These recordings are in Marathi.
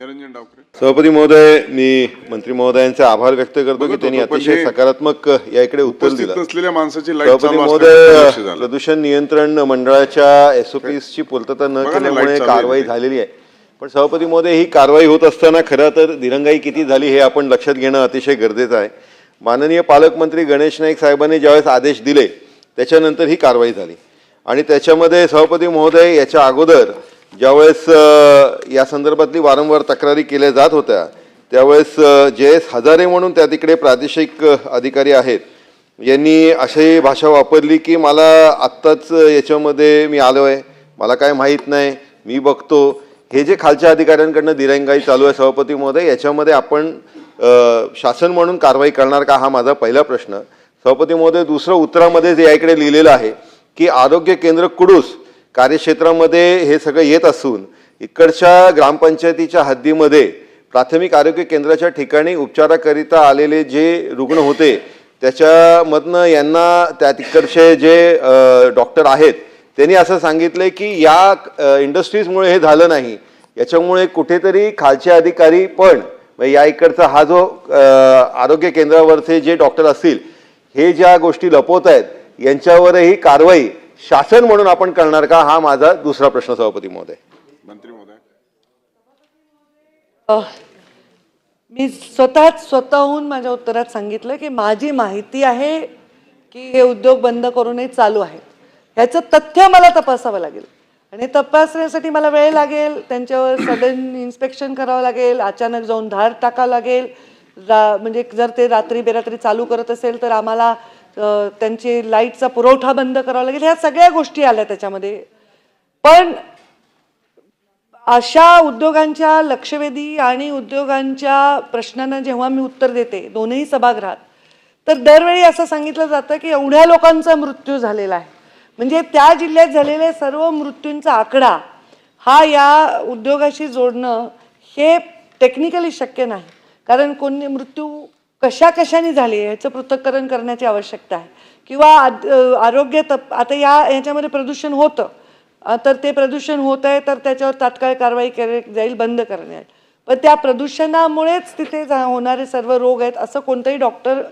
निरंजन डावकरे सभापती महोदय मी मंत्री महोदयांचे आभार व्यक्त करतो की त्यांनी अतिशय सकारात्मक या इकडे उत्तर दिलं. नसलेल्या माणसाची सभापती महोदय. प्रदूषण नियंत्रण मंडळाच्या एसओपीची पूर्तता न केल्यामुळे कारवाई. झालेली आहे. पण सभापती महोदय ही कारवाई होत असताना खरं तर दिरंगाई किती झाली हे आपण लक्षात घेणं अतिशय गरजेचं आहे. माननीय पालकमंत्री गणेश नाईक साहेबांनी ज्यावेळेस आदेश दिले त्याच्यानंतर ही कारवाई झाली. आणि त्याच्यामध्ये सभापती महोदय याच्या अगोदर ज्यावेळेस या संदर्भातली वारंवार तक्रारी केल्या जात होत्या त्यावेळेस जे एस हजारे म्हणून त्या तिकडे प्रादेशिक अधिकारी आहेत यांनी अशी भाषा वापरली की मला आत्ताच याच्यामध्ये मी आलो आहे मला काय माहीत नाही मी बघतो. हे जे खालच्या अधिकाऱ्यांकडनं दिरंगाई चालू आहे सभापती महोदय याच्यामध्ये आपण शासन म्हणून कारवाई करणार का हा माझा पहिला प्रश्न. सभापती महोदय दुसरं उत्तरामध्ये जे याकडे लिहिलेलं आहे की आरोग्य केंद्र कुडूस कार्यक्षेत्रामध्ये हे सगळं येत असून इकडच्या ग्रामपंचायतीच्या हद्दीमध्ये प्राथमिक आरोग्य केंद्राच्या ठिकाणी उपचाराकरिता आलेले जे रुग्ण होते त्याच्यामधनं यांना त्या तिकडचे जे डॉक्टर आहेत त्यांनी असं सांगितलंय की या इंडस्ट्रीजमुळे हे झालं नाही. याच्यामुळे कुठेतरी खालचे अधिकारी पण या इकडचा हा जो आरोग्य केंद्रावरचे जे डॉक्टर असतील हे ज्या गोष्टी लपवत आहेत यांच्यावरही कारवाई शासन म्हणून आपण करणार का? हा माझा दुसरा प्रश्न सभापती महोदय. मंत्री महोदय. मी स्वतःच स्वतःहून माझ्या उत्तरात सांगितलं की माझी माहिती आहे की हे उद्योग बंद करूनही चालू आहेत ह्याचं तथ्य मला तपासावं लागेल. आणि तपासण्यासाठी मला वेळ लागेल. त्यांच्यावर सडन इन्स्पेक्शन करावं लागेल. अचानक जाऊन धाड टाकावं लागेल. रा म्हणजे जर ते रात्री बेरात्री चालू करत असेल तर आम्हाला त्यांची लाईटचा पुरवठा बंद करावा लागेल ह्या सगळ्या गोष्टी आल्या त्याच्यामध्ये. पण अशा उद्योगांच्या लक्षवेधी आणि उद्योगांच्या प्रश्नांना जेव्हा मी उत्तर देते दोनही सभागृहात तर दरवेळी असं सांगितलं जातं की एवढ्या लोकांचा मृत्यू झालेला आहे. म्हणजे त्या जिल्ह्यात झालेल्या सर्व मृत्यूंचा आकडा हा या उद्योगाशी जोडणं हे टेक्निकली शक्य नाही. कारण कोणी मृत्यू कशा कशाने झाली आहे याचं पृथक्करण करण्याची आवश्यकता आहे. किंवा आद- आरोग्य तप आता या याच्यामध्ये प्रदूषण होतं. तर ते प्रदूषण होत आहे तर त्याच्यावर तात्काळ कारवाई केली जाईल बंद करण्यात पण त्या प्रदूषणामुळेच तिथे जा- होणारे सर्व रोग आहेत असं कोणतंही डॉक्टर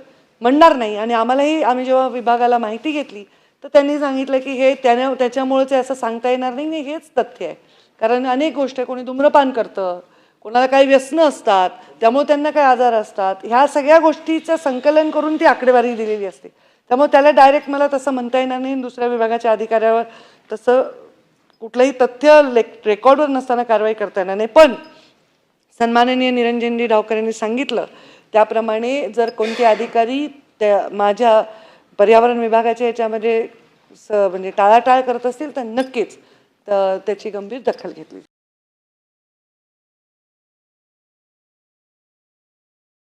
म्हणणार नाही. आणि आम्हालाही आम्ही जेव्हा विभागाला माहिती घेतली तर त्यांनी सांगितलं की हे त्याने त्याच्यामुळेच असं सांगता येणार नाही नाही, हेच तथ्य आहे. कारण अनेक गोष्टी कोणी धूम्रपान करतं कोणाला काही व्यसनं असतात त्यामुळे त्यांना काही आजार असतात ह्या सगळ्या गोष्टीचं संकलन करून ती आकडेवारी दिलेली असते. त्यामुळे त्याला डायरेक्ट मला तसं म्हणता येणार नाही. दुसऱ्या विभागाच्या अधिकाऱ्यावर तसं कुठलंही तथ्य लेक रेकॉर्डवर नसताना कारवाई करता येणार नाही. पण सन्माननीय निरंजनजी डावकर यांनी सांगितलं त्याप्रमाणे जर कोणते अधिकारी त्या माझ्या पर्यावरण विभागाच्या याच्यामध्ये स म्हणजे टाळाटाळ करत असतील तर नक्कीच तर त्याची गंभीर दखल घेतली